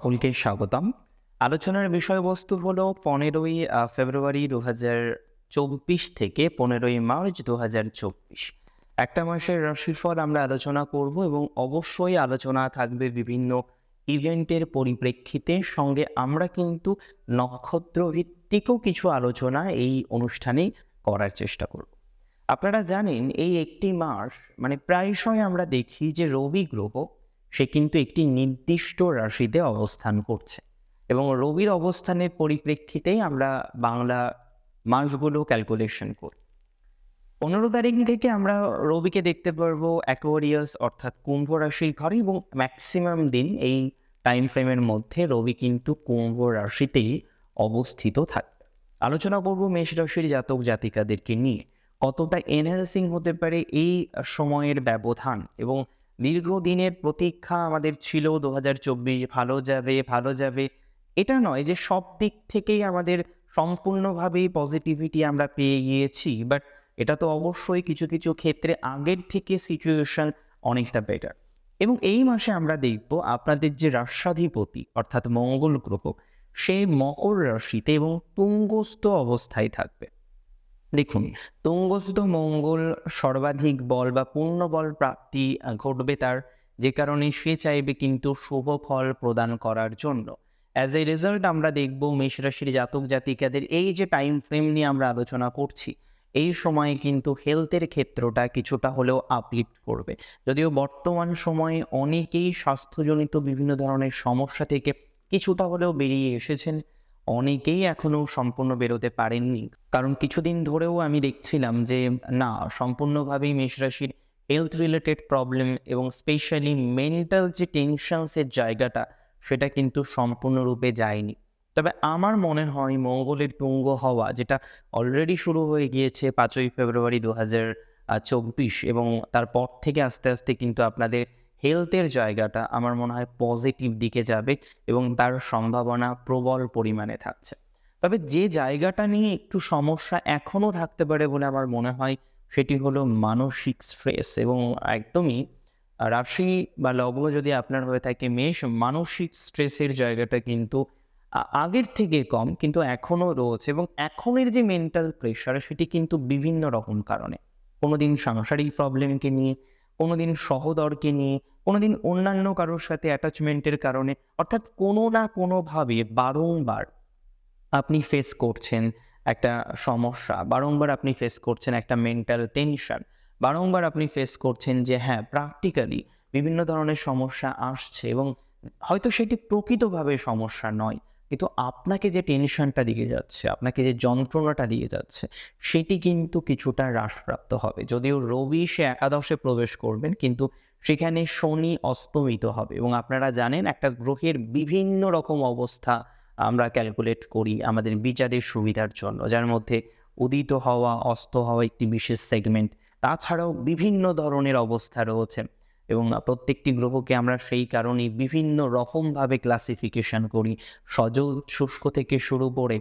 সকলকে স্বাগতম। আলোচনার বিষয়বস্তু হলো পনেরোই ফেব্রুয়ারি দু হাজার চব্বিশ থেকে পনেরোই মার্চ দু হাজার চব্বিশ। একটা মাসের রাশিফল আমরা আলোচনা করব এবং অবশ্যই আলোচনা থাকবে বিভিন্ন ইভেন্টের পরিপ্রেক্ষিতে। সঙ্গে আমরা কিন্তু নক্ষত্র ভিত্তিকও কিছু আলোচনা এই অনুষ্ঠানে করার চেষ্টা করব। আপনারা জানেন, এই একটি মাস মানে প্রায়শই আমরা দেখি যে রবি গ্রহ সে কিন্তু একটি নির্দিষ্ট রাশিতে অবস্থান করছে। এবং রবির অবস্থানের পরিপ্রেক্ষিতেই আমরা বাংলা মাসগুলো ক্যালকুলেশন করি। পনেরো তারিখ থেকে আমরা রবিকে দেখতে পারব অ্যাকোয়ারিয়াস অর্থাৎ কুম্ভ রাশির ঘরে এবং ম্যাক্সিমাম দিন এই টাইম ফ্রেমের মধ্যে রবি কিন্তু কুম্ভ রাশিতেই অবস্থিত থাকবে। আলোচনা করব মেষ রাশির জাতক জাতিকাদেরকে নিয়ে। কতটা এনহ্যান্সিং হতে পারে এই সময়ের ব্যবধান এবং দীর্ঘদিনের প্রতীক্ষা আমাদের ছিল দু হাজার চব্বিশ, ভালো যাবে ভালো যাবে। এটা নয় যে সব দিক থেকেই আমাদের সম্পূর্ণভাবেই পজিটিভিটি আমরা পেয়ে গিয়েছি বাট এটা তো অবশ্যই কিছু কিছু ক্ষেত্রে আগের থেকে সিচুয়েশন অনেকটা বেটার এবং এই মাসে আমরা দেখব আপনাদের যে রাষ্ট্রাধিপতি, অর্থাৎ মঙ্গল গ্রহ, সে মকর রাশিতে এবং তুঙ্গস্থ অবস্থায় থাকবে। দেখুন তুঙ্গস্থ মঙ্গল সর্বাধিক বল বা পূর্ণ বল প্রাপ্তি ঘটবে তার যে কারণে সে চাইবে কিন্তু শুভ ফল প্রদান করার জন্য। অ্যাজ এ রেজাল্ট আমরা দেখব মেষ রাশির জাতক জাতিকাদের এই যে টাইম ফ্রেম নিয়ে আমরা আলোচনা করছি এই সময়ে কিন্তু হেলথের ক্ষেত্রটা কিছুটা হলেও আপলিফ্ট করবে। যদিও বর্তমান সময়ে অনেকেই স্বাস্থ্যজনিত বিভিন্ন ধরনের সমস্যা থেকে কিছুটা হলেও বেরিয়ে এসেছেন অনেকেই এখনও সম্পূর্ণ বেরোতে পারেননি। কারণ কিছুদিন ধরেও আমি দেখছিলাম যে, না, সম্পূর্ণভাবেই মেষ রাশির হেলথ রিলেটেড প্রবলেম এবং স্পেশালি মেন্টাল যে টেনশনসের জায়গাটা, সেটা কিন্তু সম্পূর্ণরূপে যায়নি। তবে আমার মনে হয় মঙ্গলের তুঙ্গ হওয়া, যেটা অলরেডি শুরু হয়ে গিয়েছে পাঁচই ফেব্রুয়ারি দু হাজার চব্বিশ এবং তারপর থেকে আস্তে আস্তে কিন্তু আপনাদের হেলথের জায়গাটা আমার মনে হয় পজিটিভ দিকে যাবে এবং তার সম্ভাবনা প্রবল পরিমাণে থাকছে। তবে যে জায়গাটা নিয়ে একটু সমস্যা এখনও থাকতে পারে বলে আমার মনে হয় সেটি হলো মানসিক স্ট্রেস এবং একদমই রাশি বা লগ্ন যদি আপনার হয়ে থাকে মেষ, মানসিক স্ট্রেসের জায়গাটা কিন্তু আগের থেকে কম কিন্তু এখনও রয়েছে এবং এখনের যে মেন্টাল প্রেশার সেটি কিন্তু বিভিন্ন রকম কারণে। কোনোদিন সাংসারিক প্রবলেমকে নিয়ে, কোনোদিন সহদরকে নিয়ে কোনোদিন অন্যান্য কারোর সাথে অ্যাটাচমেন্টের কারণে, অর্থাৎ কোনো না কোনোভাবে বারংবার আপনি ফেস করছেন একটা সমস্যা, বারংবার আপনি ফেস করছেন একটা মেন্টাল টেনশন বারংবার আপনি ফেস করছেন যে হ্যাঁ প্র্যাকটিক্যালি বিভিন্ন ধরনের সমস্যা আসছে এবং হয়তো সেটি প্রকৃতভাবে সমস্যা নয়। কিন্তু আপনাকে যে টেনশনটা দিয়ে যাচ্ছে, আপনাকে যে যন্ত্রণাটা দিয়ে যাচ্ছে, সেটি কিন্তু কিছুটা হ্রাসপ্রাপ্ত হবে। যদিও রবি সে একাদশে প্রবেশ করবেন, কিন্তু সেখানে শনি অস্তমিত হবে এবং আপনারা জানেন একটা গ্রহের বিভিন্ন রকম অবস্থা আমরা ক্যালকুলেট করি আমাদের বিচারের সুবিধার জন্য, যার মধ্যে উদিত হওয়া, অস্ত হওয়া একটি বিশেষ সেগমেন্ট তাছাড়াও বিভিন্ন ধরনের অবস্থা রয়েছে। এবং প্রত্যেকটি গ্রহকে আমরা সেই কারণে বিভিন্ন রকমভাবে ক্লাসিফিকেশন করি। সজল, শুষ্ক থেকে শুরু করে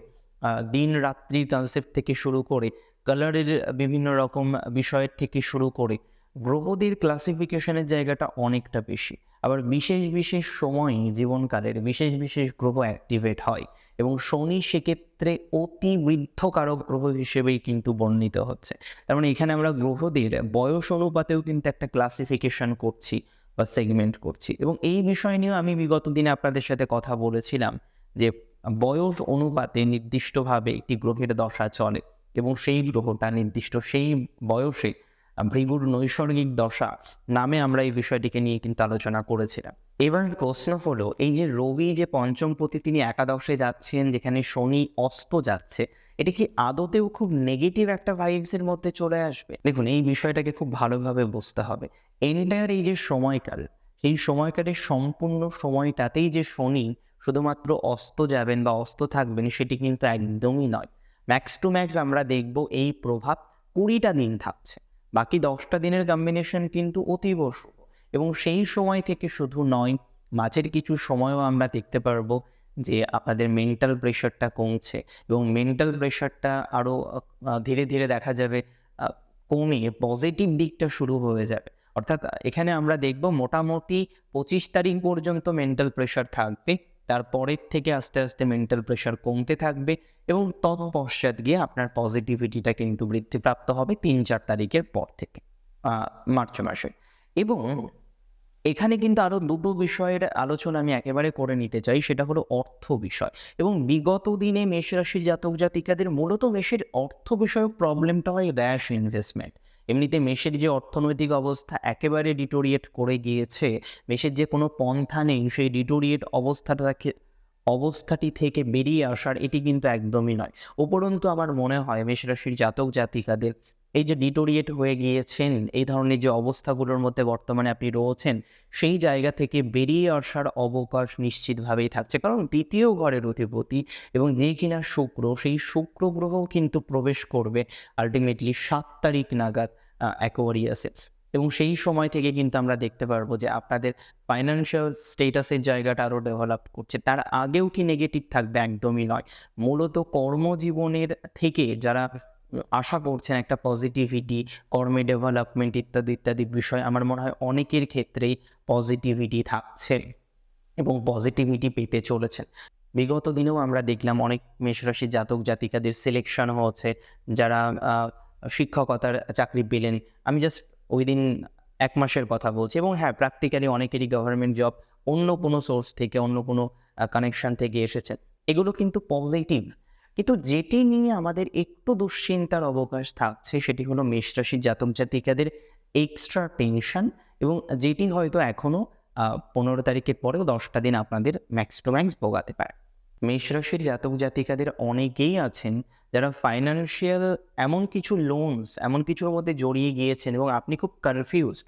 দিন রাত্রি কনসেপ্ট থেকে শুরু করে কালারের বিভিন্ন রকম বিষয়ের থেকে শুরু করে গ্রহদের ক্লাসিফিকেশনের জায়গাটা অনেকটা বেশি। আবার বিশেষ বিশেষ সময়ে জীবনকালের বিশেষ বিশেষ গ্রহ অ্যাক্টিভেট হয় এবং শনি সেক্ষেত্রে অতি বৃদ্ধকারক গ্রহ হিসেবেই কিন্তু বর্ণিত হচ্ছে। তার মানে এখানে আমরা গ্রহদের বয়স অনুপাতেও কিন্তু একটা ক্লাসিফিকেশন করছি বা সেগমেন্ট করছি। এবং এই বিষয় নিয়েও আমি বিগত দিনে আপনাদের সাথে কথা বলেছিলাম যে বয়স অনুপাতে নির্দিষ্টভাবে একটি গ্রহের দশা চলে এবং সেই গ্রহটা নির্দিষ্ট সেই বয়সে ভৃগুর নৈসর্গিক দশা নামে আমরা এই বিষয়টিকে নিয়ে কিন্তু আলোচনা করেছিলাম। এবার প্রশ্ন হলো, এই যে রবি যে পঞ্চম পতি তিনি একাদশে যাচ্ছেন, যেখানে শনি অস্ত যাচ্ছে, এটা কি আদতেও খুব নেগেটিভ একটা ভাইবসের মধ্যে চলে আসবে? দেখুন, এই বিষয়টাকে খুব ভালোভাবে বুঝতে হবে। এন্টায়ার এই যে সময়কাল, সেই সময়কালের সম্পূর্ণ সময়টাতেই যে শনি শুধুমাত্র অস্ত যাবেন বা অস্ত থাকবেন, সেটি কিন্তু একদমই নয়। ম্যাক্স টু ম্যাক্স আমরা দেখব এই প্রভাব কুড়িটা দিন থাকছে। বাকি দশটা দিনের কম্বিনেশন কিন্তু অতীব শুভ। এবং সেই সময় থেকে শুধু নয়, মাঝের কিছু সময়ও আমরা দেখতে পারব যে আপনাদের মেন্টাল প্রেশারটা কমছে এবং মেন্টাল প্রেশারটা আরও ধীরে ধীরে দেখা যাবে কমে পজিটিভ দিকটা শুরু হয়ে যাবে। অর্থাৎ এখানে আমরা দেখব মোটামুটি পঁচিশ তারিখ পর্যন্ত মেন্টাল প্রেশার থাকবে। তারপরের থেকে আস্তে আস্তে মেন্টাল প্রেশার কমতে থাকবে এবং তৎপশ্চাৎ গিয়ে আপনার পজিটিভিটিটা কিন্তু বৃদ্ধিপ্রাপ্ত হবে তিন চার তারিখের পর থেকে মার্চ মাসে। এবং এখানে কিন্তু আরও দুটো বিষয়ের আলোচনা আমি একেবারে করে নিতে চাই, সেটা হলো অর্থ বিষয়। এবং বিগত দিনে মেষ রাশির জাতক জাতিকাদের মূলত মেষের অর্থ বিষয়ক প্রবলেমটা হয় র্যাশ ইনভেস্টমেন্ট এমনিতে মেষের যে অর্থনৈতিক অবস্থা একেবারে ডিটোরিয়েট করে গিয়েছে মেষের যে কোনো পন্থা নেই, সেই ডিটোরিয়েট অবস্থাটাকে, অবস্থাটি থেকে বেরিয়ে আসার এটি কিন্তু একদমই নয়। উপরন্তু আমার মনে হয় মেষ রাশির জাতক জাতিকাদের, এই যে ডিটোরিয়েট হয়ে গিয়েছেন, এই ধরনের যে অবস্থাগুলোর মধ্যে বর্তমানে আপনি রয়েছেন, সেই জায়গা থেকে বেরিয়ে আসার অবকাশ নিশ্চিতভাবেই থাকছে। কারণ দ্বিতীয় ঘরের অধিপতি এবং যে কিনা শুক্র, সেই শুক্র গ্রহ কিন্তু প্রবেশ করবে আলটিমেটলি সাত তারিখ নাগাদ। অ্যাকোয়ারিয়াসে এবং সেই সময় থেকে কিন্তু আমরা দেখতে পারব যে আপনাদের ফাইন্যান্সিয়াল স্টেটাসের জায়গাটা আরও ডেভেলপ করছে। তার আগেও কি নেগেটিভ থাকবে একদমই নয়। মূলত কর্মজীবনের থেকে যারা আশা করছেন একটা পজিটিভিটি কর্মে ডেভেলপমেন্ট ইত্যাদি ইত্যাদি বিষয়, আমার মনে হয় অনেকের ক্ষেত্রেই পজিটিভিটি থাকছে এবং পজিটিভিটি পেতে চলেছেন। বিগত দিনেও আমরা দেখলাম অনেক মেষরাশি জাতক জাতিকাদের সিলেকশন হচ্ছে। যারা শিক্ষকতার চাকরি পেলেন। আমি জাস্ট ওই দিন এক মাসের কথা বলছি এবং হ্যাঁ প্র্যাকটিক্যালি অনেকেরই গভর্নমেন্ট জব অন্য কোনো সোর্স থেকে, অন্য কোনো কানেকশন থেকে এসেছে। এগুলো কিন্তু পজিটিভ কিন্তু যেটি নিয়ে আমাদের একটু দুশ্চিন্তার অবকাশ থাকছে সেটি হলো মেষরাশি জাতক জাতিকাদের এক্সট্রা টেনশন এবং যেটি হয়তো এখনও পনেরো তারিখের পরেও দশটা দিন আপনাদের ম্যাক্স টু ম্যাক্স ভোগাতে পারে। মেষরাশির জাতক জাতিকাদের অনেকেই আছেন যারা ফাইন্যান্সিয়াল এমন কিছু লোনস এমন কিছুর মধ্যে জড়িয়ে গিয়েছেন এবং আপনি খুব কনফিউজড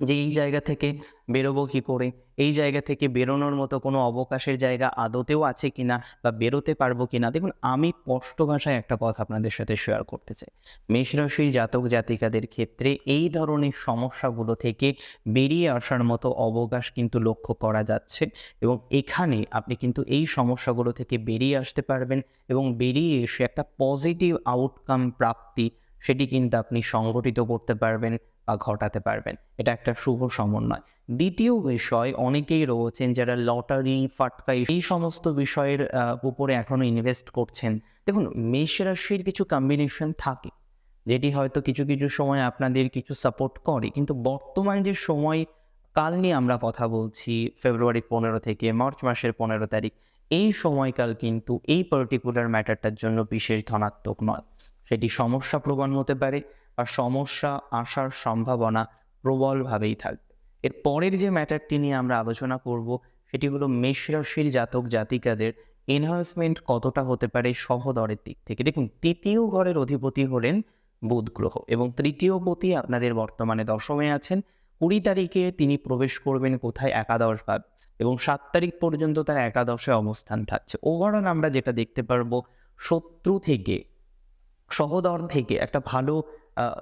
যে এই জায়গা থেকে বেরোবো কী করে? এই জায়গা থেকে বেরোনোর মতো কোনো অবকাশের জায়গা আদতেও আছে কিনা বা বেরোতে পারব কিনা? দেখুন, আমি স্পষ্ট ভাষায় একটা কথা আপনাদের সাথে শেয়ার করতে চাই। মেষ রাশির জাতক জাতিকাদের ক্ষেত্রে এই ধরনের সমস্যাগুলো থেকে বেরিয়ে আসার মতো অবকাশ কিন্তু লক্ষ্য করা যাচ্ছে এবং এখানে আপনি কিন্তু এই সমস্যাগুলো থেকে বেরিয়ে আসতে পারবেন এবং বেরিয়ে এসে একটা পজিটিভ আউটকাম প্রাপ্তি সেটি কিন্তু আপনি সংগঠিত করতে পারবেন বা ঘটাতে পারবেন। এটা একটা শুভ সমন্বয়। দ্বিতীয় বিষয়, অনেকেই রয়েছেন যারা লটারি, ফাটকা এই সমস্ত বিষয়ের উপরে এখনও ইনভেস্ট করছেন। দেখুন, মেষ রাশির কিছু কম্বিনেশন থাকে, যেটি হয়তো কিছু কিছু সময় আপনাদের কিছু সাপোর্ট করে, কিন্তু বর্তমান যে সময়, কাল নিয়ে আমরা কথা বলছি ফেব্রুয়ারি পনেরো থেকে মার্চ মাসের পনেরো তারিখ, এই সময়কাল কিন্তু এই পার্টিকুলার ম্যাটারটার জন্য বিশেষ ধনাত্মক নয়। সেটি সমস্যা প্রবণ হতে পারে, বা সমস্যা আসার সম্ভাবনা প্রবলভাবেই থাকবে। এর পরের যে ম্যাটারটি নিয়ে আমরা আলোচনা করব, সেটি হলো মেষ রাশির জাতক জাতিকাদের এনহান্সমেন্ট কতটা হতে পারে সহদরের দিক থেকে। দেখুন, তৃতীয় ঘরের অধিপতি হলেন বুধ গ্রহ এবং তৃতীয় পতি আপনাদের বর্তমানে দশমে আছেন। কুড়ি তারিখে তিনি প্রবেশ করবেন কোথায়? একাদশ ভাব এবং সাত তারিখ পর্যন্ত তার একাদশে অবস্থান থাকছে। ওভারঅল আমরা যেটা দেখতে পারব, শত্রু থেকে সহদর থেকে একটা ভালো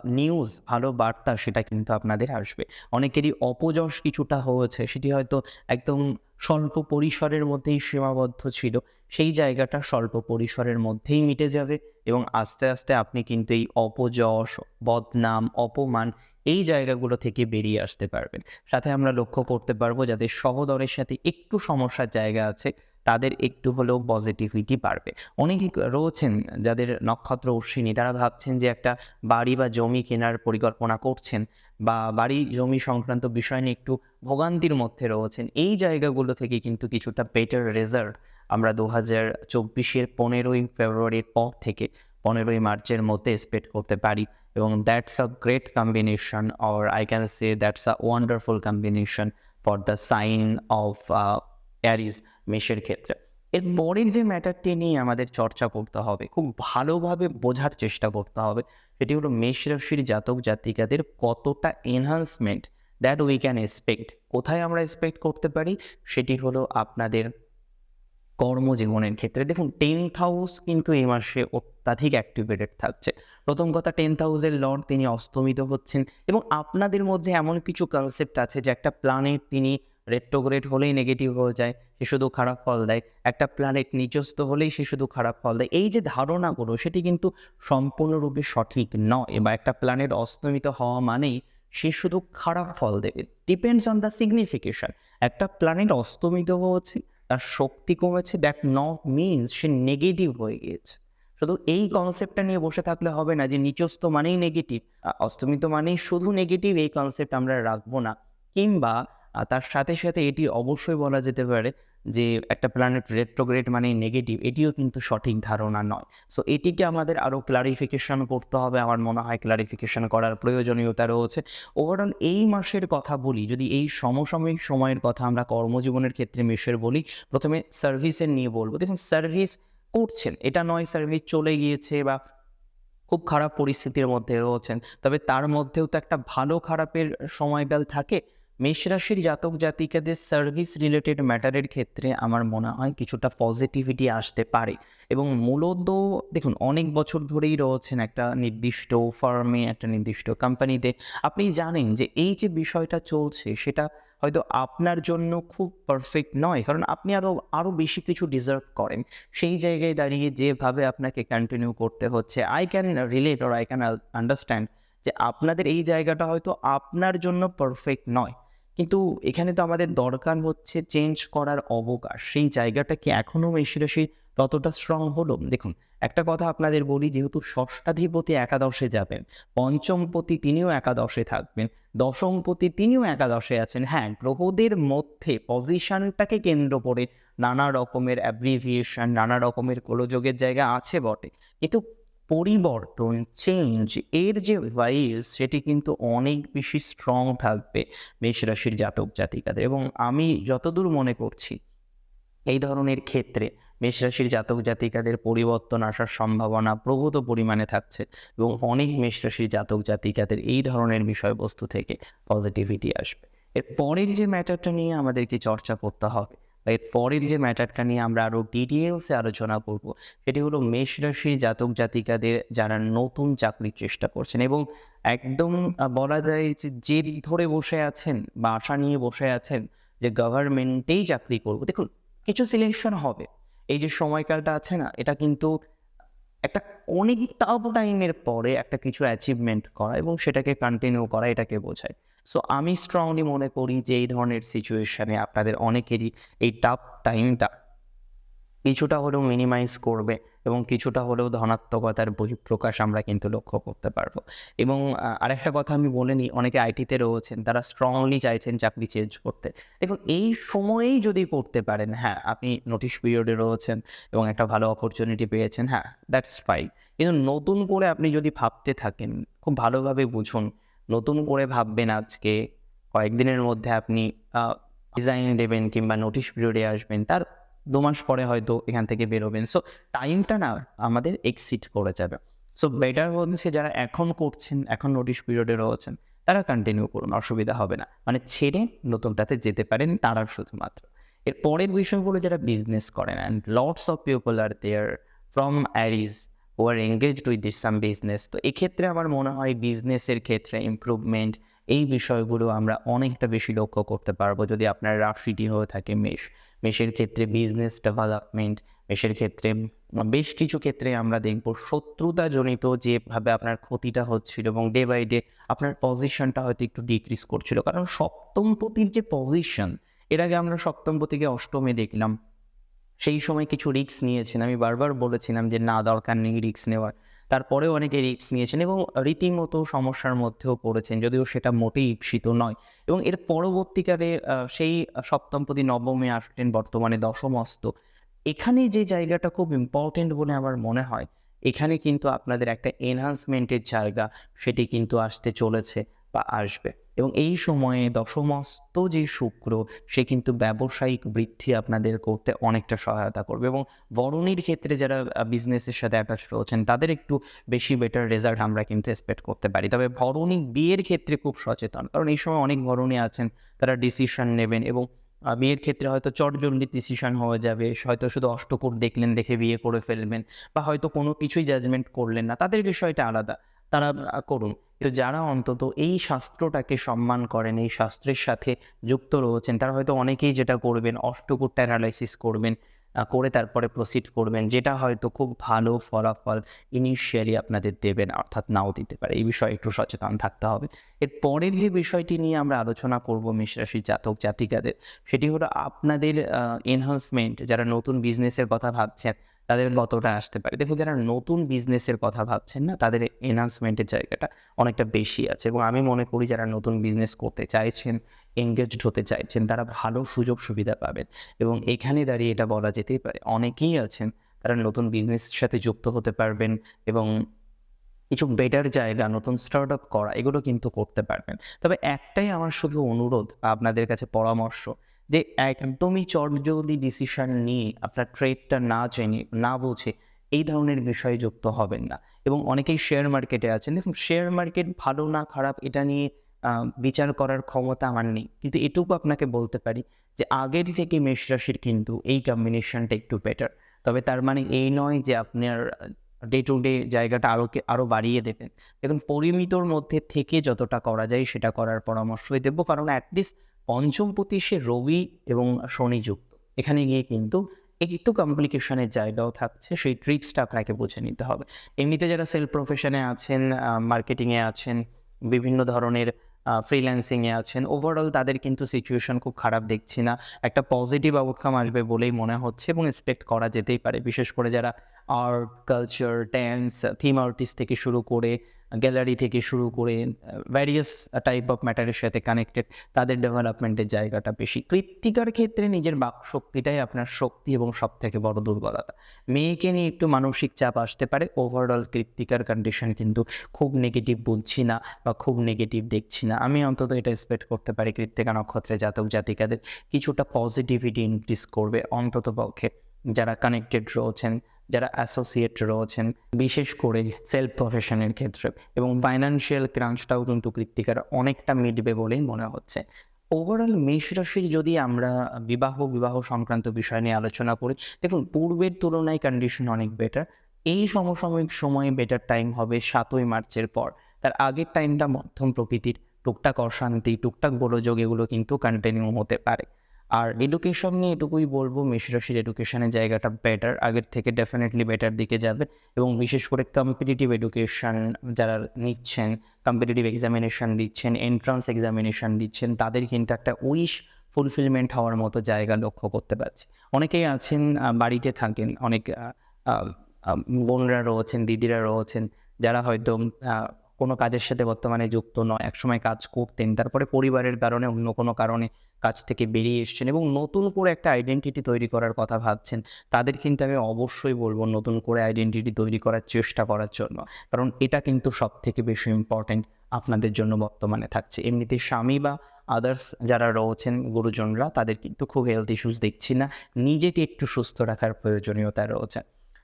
নিউজ ভালো বার্তা সেটা কিন্তু আপনাদের আসবে। অনেকেরই অপযশ কিছুটা হয়েছে, সেটি হয়তো একদম স্বল্প পরিসরের মধ্যেই সীমাবদ্ধ ছিল, সেই জায়গাটা স্বল্প পরিসরের মধ্যেই মিটে যাবে এবং আস্তে আস্তে আপনি কিন্তু এই অপযশ, বদনাম, অপমান এই জায়গাগুলো থেকে বেরিয়ে আসতে পারবেন। সাথে আমরা লক্ষ্য করতে পারব যাদের সহদরের সাথে একটু সমস্যার জায়গা আছে তাদের একটু হলেও পজিটিভিটি বাড়বে। অনেকে রয়েছেন যাদের নক্ষত্র অশ্বিনী, তারা ভাবছেন যে একটা বাড়ি বা জমি কেনার পরিকল্পনা করছেন বা বাড়ি জমি সংক্রান্ত বিষয় নিয়ে একটু ভোগান্তির মধ্যে রয়েছেন। এই জায়গাগুলো থেকে কিন্তু কিছুটা বেটার রেজাল্ট আমরা দু হাজার চব্বিশের পনেরোই ফেব্রুয়ারির পর থেকে পনেরোই মার্চের মধ্যে এক্সপেক্ট করতে পারি এবং that's a great combination or I can say that's a wonderful combination for the sign of Aries মেষের ক্ষেত্রে। এর পরের যে ম্যাটারটি নিয়ে আমাদের চর্চা করতে হবে, খুব ভালোভাবে বোঝার চেষ্টা করতে হবে, সেটি হলো মেষ রাশির জাতক জাতিকাদের কতটা enhancement that we can expect কোথায় আমরা এক্সপেক্ট করতে পারি? সেটি হলো আপনাদের কর্মজীবনের ক্ষেত্রে। দেখুন টেন্থ হাউস কিন্তু এই মাসে অত্যাধিক অ্যাক্টিভেটেড থাকছে। প্রথম কথা টেন্থ হাউসের লর্ড তিনি অস্তমিত হচ্ছেন এবং আপনাদের মধ্যে এমন কিছু কনসেপ্ট আছে যে একটা প্ল্যানেট তিনি রেট্রোগ্রেড হলেই নেগেটিভ হয়ে যায়, সে শুধু খারাপ ফল দেয়। একটা প্ল্যানেট নিচস্থ হলেই সে শুধু খারাপ ফল দেয়। এই যে ধারণাগুলো, সেটি কিন্তু সম্পূর্ণরূপে সঠিক নয় বা একটা প্ল্যানেট অস্তমিত হওয়া মানেই সে শুধু খারাপ ফল দেবে। ডিপেন্ডস অন দ্য সিগনিফিকেশন একটা প্ল্যানেট অস্তমিত হচ্ছে তার শক্তি কমেছে দ্যাট নট মিনস সে নেগেটিভ হয়ে গিয়েছে। শুধু এই কনসেপ্টটা নিয়ে বসে থাকলে হবে না যে নিচস্থ মানেই নেগেটিভ অস্তমিত মানেই শুধু নেগেটিভ এই কনসেপ্ট আমরা রাখব না। কিংবা আহ, তার সাথে সাথে এটি অবশ্যই বলা যেতে পারে যে একটা প্ল্যানেট রেট্রোগ্রেড মানে নেগেটিভ এটিও কিন্তু সঠিক ধারণা নয়। সো এটিকে আমাদের আরও ক্লারিফিকেশন করতে হবে আমার মনে হয় ক্লারিফিকেশান করার প্রয়োজনীয়তা রয়েছে। ওভারঅল এই মাসের কথা বলি যদি এই সমসাময়িক সময়ের কথা আমরা কর্মজীবনের ক্ষেত্রে মেশের বলি প্রথমে সার্ভিসের নিয়ে বলব। দেখুন সার্ভিস করছেন এটা নয় সার্ভিস চলে গিয়েছে বা খুব খারাপ পরিস্থিতির মধ্যে রয়েছেন তবে তার মধ্যেও তো একটা ভালো খারাপের সময়কাল থাকে। মেষ রাশির জাতক জাতিকাদের সার্ভিস রিলেটেড ম্যাটারের ক্ষেত্রে আমার মনে হয় কিছুটা পজিটিভিটি আসতে পারে। এবং মূলত দেখুন, অনেক বছর ধরেই রয়েছেন একটা নির্দিষ্ট ফার্মে একটা নির্দিষ্ট কোম্পানিতে আপনি জানেন যে এই যে বিষয়টা চলছে, সেটা হয়তো আপনার জন্য খুব পারফেক্ট নয়, কারণ আপনি আরও আরও বেশি কিছু ডিজার্ভ করেন। সেই জায়গায় দাঁড়িয়ে যেভাবে আপনাকে কন্টিনিউ করতে হচ্ছে I can relate or I can understand যে আপনাদের এই জায়গাটা হয়তো আপনার জন্য পারফেক্ট নয়। কিন্তু এখানে তো আমাদের দরকার হচ্ছে চেঞ্জ করার অবকাশ। সেই জায়গাটা কি এখনও মেশিরাশি ততটা স্ট্রং হলো? দেখুন, একটা কথা আপনাদের বলি, যেহেতু ষষ্ঠাধিপতি একাদশে যাবেন, পঞ্চমপতি তিনিও একাদশে থাকবেন, দশমপতি তিনিও একাদশে আছেন। হ্যাঁ গ্রহদের মধ্যে পজিশনটাকে কেন্দ্র করে নানা রকমের অ্যাব্রিভিয়েশন নানা রকমের গোলযোগের জায়গা আছে বটে। কিন্তু পরিবর্তন চেঞ্জ এর যে ভাইস সেটি কিন্তু অনেক বেশি স্ট্রং থাকবে মেষ রাশির জাতক জাতিকাদের। এবং আমি যতদূর মনে করছি, এই ধরনের ক্ষেত্রে মেষ রাশির জাতক জাতিকাদের পরিবর্তন আসার সম্ভাবনা প্রভূত পরিমাণে থাকছে এবং অনেক মেষ রাশির জাতক জাতিকাদের এই ধরনের বিষয়বস্তু থেকে পজিটিভিটি আসবে। এর পরের যে ম্যাটারটা নিয়ে আমাদেরকে চর্চা করতে হবে এর পরের যে ম্যাটারটা নিয়ে আমরা আরও ডিটেলসে আলোচনা করব, সেটি হলো মেষ রাশির জাতক জাতিকাদের যারা নতুন চাকরির চেষ্টা করছেন এবং একদম বলা যায় যে জেদ ধরে বসে আছেন বা আশা নিয়ে বসে আছেন যে গভর্নমেন্টেই চাকরি করব। দেখুন, কিছু সিলেকশন হবে। এই যে সময়কালটা আছে না, এটা কিন্তু একটা অনেক টাইমের পরে একটা কিছু অ্যাচিভমেন্ট করা এবং সেটাকে কন্টিনিউ করা, এটাকে বোঝায়। সো আমি স্ট্রংলি মনে করি যে এই ধরনের সিচুয়েশনে আপনাদের অনেকেরই এই টাফ টাইমটা কিছুটা হলেও মিনিমাইজ করবে এবং কিছুটা হলেও ধনাত্মকতার বহিঃপ্রকাশ আমরা কিন্তু লক্ষ্য করতে পারব। এবং আরেকটা কথা আমি বলে নিই, অনেকে আইটিতে রয়েছেন, তারা স্ট্রংলি চাইছেন চাকরি চেঞ্জ করতে। দেখুন, এই সময়েই যদি করতে পারেন হ্যাঁ আপনি নোটিশ পিরিয়ডে রয়েছেন এবং একটা ভালো অপরচুনিটি পেয়েছেন হ্যাঁ দ্যাটস ফাইন কিন্তু নতুন করে আপনি যদি ভাবতে থাকেন, খুব ভালোভাবে বুঝুন নতুন করে ভাববেন আজকে, কয়েকদিনের মধ্যে আপনি ডিজাইন দেবেন কিংবা নোটিশ পিরিয়ডে আসবেন, তার দু মাস পরে হয়তো এখান থেকে বেরোবেন। সো টাইমটা না আমাদের এক্সিট করে যাবে। সো বেটার হচ্ছে যারা এখন করছেন, এখন নোটিশ পিরিয়ডে রয়েছেন, তারা কন্টিনিউ করুন, অসুবিধা হবে না। মানে ছেড়ে নতুনটাতে যেতে পারেন, তারা শুধুমাত্র। এর পরের বিষয়গুলো যারা বিজনেস করেন and lots of people are there from Aries O are engaged with this some business তো এক্ষেত্রে আমার মনে হয় বিজনেসের ক্ষেত্রে ইমপ্রুভমেন্ট এই বিষয়গুলো আমরা অনেকটা বেশি লক্ষ্য করতে পারব যদি আপনার রাশিটি হয়ে থাকে মেষ মেষের ক্ষেত্রে বিজনেস ডেভেলপমেন্ট মেষের ক্ষেত্রে বেশ কিছু ক্ষেত্রে আমরা দেখব শত্রুতাজনিত যেভাবে আপনার ক্ষতিটা হচ্ছিল এবং ডে বাই ডে আপনার পজিশনটা হয়তো একটু ডিক্রিজ করছিল। কারণ সপ্তমপতির যে পজিশন এর আগে আমরা সপ্তমপতিকে অষ্টমে দেখলাম। সেই সময় কিছু রিস্ক নিয়েছেন। আমি বারবার বলেছিলাম যে, না, দরকার নেই রিক্স নেওয়ার। তারপরেও অনেকে রিক্স নিয়েছেন এবং রীতিমতো সমস্যার মধ্যেও পড়েছেন, যদিও সেটা মোটেই ঈপ্সিত নয়। এবং এর পরবর্তীকালে সেই সপ্তমপতি নবমে আসলেন বর্তমানে দশমস্ত এখানে যে জায়গাটা খুব ইম্পর্টেন্ট বলে আমার মনে হয়, এখানে কিন্তু আপনাদের একটা এনহান্সমেন্টের জায়গা, সেটি কিন্তু আসতে চলেছে বা আসবে। এবং এই সময়ে দশমস্ত যে শুক্র, সে কিন্তু ব্যবসায়িক বৃদ্ধি আপনাদের করতে অনেকটা সহায়তা করবে এবং বরণীর ক্ষেত্রে যারা বিজনেসের সাথে অ্যাটাচ রয়েছেন, তাদের একটু বেশি বেটার রেজাল্ট আমরা কিন্তু এক্সপেক্ট করতে পারি। তবে ভরণী বিয়ের ক্ষেত্রে খুব সচেতন, কারণ এই সময় অনেক ভরণী আছেন, তারা ডিসিশন নেবেন এবং বিয়ের ক্ষেত্রে হয়তো চটজলদি ডিসিশন হয়ে যাবে, হয়তো শুধু অষ্টকূট দেখলেন দেখে বিয়ে করে ফেলবেন বা হয়তো কোনো কিছুই জাজমেন্ট করলেন না, তাদের বিষয়টা আলাদা। তারা করুন। তো যারা অন্তত এই শাস্ত্রটাকে সম্মান করেন, এই শাস্ত্রের সাথে যুক্ত রয়েছেন, তারা হয়তো অনেকেই যেটা করবেন অষ্টকূট অ্যানালাইসিস করবেন করে তারপরে প্রসিড করবেন, যেটা হয়তো খুব ভালো ফলাফল ইনিশিয়ালি আপনাদের দেবেন, অর্থাৎ নাও দিতে পারে। এই বিষয়ে একটু সচেতন থাকতে হবে। এর পরের যে বিষয়টি নিয়ে আমরা আলোচনা করব মেষ রাশির জাতক জাতিকাদের, সেটি হলো আপনাদের এনহান্সমেন্ট যারা নতুন বিজনেসের কথা ভাবছেন তাদের কতটা আসতে পারে। দেখুন, যারা নতুন বিজনেসের কথা ভাবছেন না, তাদের এনহান্সমেন্টের জায়গাটা অনেকটা বেশি আছে এবং আমি মনে করি যারা নতুন বিজনেস করতে চাইছেন এঙ্গেজড হতে চাইছেন, তারা ভালো সুযোগ সুবিধা পাবেন এবং এখানে দাঁড়িয়ে এটা বলা যেতেই পারে। অনেকেই আছেন, তারা নতুন বিজনেসের সাথে যুক্ত হতে পারবেন এবং কিছু বেটার জায়গা, নতুন স্টার্ট আপ করা, এগুলো কিন্তু করতে পারবেন। তবে একটাই আমার শুধু অনুরোধ আপনাদের কাছে পরামর্শ যে একদমই চটজলদি ডিসিশন নিয়ে আপনার ট্রেডটা না জেনে, না বুঝে এই ধরনের বিষয়ে যুক্ত হবেন না। এবং অনেকেই শেয়ার মার্কেটে আছেন। দেখুন শেয়ার মার্কেট ভালো না খারাপ এটা নিয়ে বিচার করার ক্ষমতা আমার নেই। কিন্তু এটুকু আপনাকে বলতে পারি যে আগের থেকে মেষ রাশির কিন্তু এই কম্বিনেশনটা একটু বেটার তবে তার মানে এই নয় যে আপনার ডে টু ডে জায়গাটা আরও আরও বাড়িয়ে দেবেন। দেখুন, পরিমিতর মধ্যে থেকে যতটা করা যায় সেটা করার পরামর্শই দেবো। কারণ অ্যাটলিস্ট পঞ্চমপতি সে রবি এবং শনি যুক্ত এখানে গিয়ে কিন্তু একটু কমপ্লিকেশনের জায়গাও থাকছে, সেই ট্রিক্সটা আপনাকে বুঝে নিতে হবে। এমনিতে যারা সেলফ প্রফেশনে আছেন মার্কেটিংয়ে আছেন, বিভিন্ন ধরনের ফ্রিল্যান্সিংয়ে আছেন ওভারঅল তাদের কিন্তু সিচুয়েশন খুব খারাপ দেখছি না। একটা পজিটিভ আউটকাম আসবে বলেই মনে হচ্ছে এবং এক্সপেক্ট করা যেতেই পারে। বিশেষ করে যারা art culture dance theme artist থেকে শুরু করে গ্যালারি থেকে শুরু করে ভ্যারিয়াস টাইপ অফ ম্যাটারের সাথে কানেক্টেড তাদের ডেভেলপমেন্টের জায়গাটা বেশি। কৃত্তিকার ক্ষেত্রে নিজের বাক শক্তিটাই আপনার শক্তি এবং সব থেকে বড় দুর্বলতা। মেয়েকে নিয়ে একটু মানসিক চাপ আসতে পারে ওভারঅল কৃত্তিকার কন্ডিশন কিন্তু খুব নেগেটিভ বুঝছি না বা খুব নেগেটিভ দেখছি না। আমি অন্তত এটা এক্সপেক্ট করতে পারি কৃত্তিকা নক্ষত্রে জাতক জাতিকাদের। কিছুটা পজিটিভিটি ইনক্রিজ করবে অন্তত পক্ষে যারা কানেক্টেড রয়েছেন যারা অ্যাসোসিয়েট রয়েছেন, বিশেষ করে সেলফ প্রফেশনের ক্ষেত্রে এবং ফাইন্যান্সিয়াল ক্রাঞ্চটাও কিন্তু কৃত্তিকার অনেকটা মিটবে বলেই মনে হচ্ছে। ওভারঅল মেষ রাশির যদি আমরা বিবাহ বিবাহ সংক্রান্ত বিষয় নিয়ে আলোচনা করি, দেখুন পূর্বের তুলনায় কন্ডিশন অনেক বেটার এই সমসাময়িক সময়ে বেটার টাইম হবে সাতই মার্চের পর। তার আগের টাইমটা মধ্যম প্রকৃতির। টুকটাক অশান্তি, টুকটাক গোলযোগ এগুলো কিন্তু কন্টিনিউ হতে পারে। আর এডুকেশন নিয়ে এটুকুই বলব মেষরাশির এডুকেশনের জায়গাটা বেটার আগের থেকে ডেফিনেটলি বেটার দিকে যাবে এবং বিশেষ করে কম্পিটিটিভ এডুকেশন যারা নিচ্ছেন কম্পিটিটিভ এক্সামিনেশন দিচ্ছেন এন্ট্রান্স এক্সামিনেশন দিচ্ছেন, তাদের কিন্তু একটা উইশ ফুলফিলমেন্ট হওয়ার মতো জায়গা লক্ষ্য করতে পারছি। অনেকেই আছেন বাড়িতে থাকেন, অনেক বোনরা রয়েছেন, দিদিরা রয়েছেন, যারা হয়তো কোনো কাজের সাথে বর্তমানে যুক্ত নয়। একসময় কাজ করতেন, তারপরে পরিবারের কারণে অন্য কোনো কারণে কাজ থেকে বেরিয়ে এসছেন এবং নতুন করে একটা আইডেন্টিটি তৈরি করার কথা ভাবছেন। তাদের কিন্তু আমি অবশ্যই বলব নতুন করে আইডেন্টিটি তৈরি করার চেষ্টা করার জন্য। কারণ এটা কিন্তু সব থেকে বেশি ইম্পর্ট্যান্ট আপনাদের জন্য বর্তমানে থাকছে। এমনিতে স্বামী বা আদার্স যারা রয়েছেন, গুরুজনরা, তাদের কিন্তু খুব হেলথ ইস্যুস দেখছি না। নিজেকে একটু সুস্থ রাখার প্রয়োজনীয়তা রয়েছে।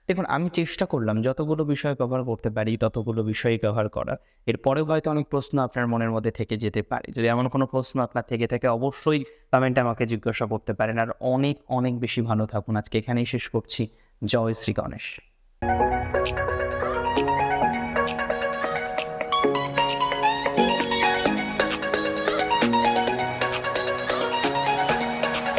দেখুন, আমি চেষ্টা করলাম যতগুলো বিষয় কভার করতে পারি, ততগুলো বিষয় কভার করার। এরপরেও হয়তো অনেক প্রশ্ন আপনার মনের মধ্যে থেকে যেতে পারে। যদি এমন কোনো প্রশ্ন আপনার থেকে থাকে, অবশ্যই কমেন্টে আমাকে জিজ্ঞাসা করতে পারেন। আর অনেক অনেক বেশি ভালো থাকুন। আজকে এখানেই শেষ করছি। জয় শ্রী গণেশ।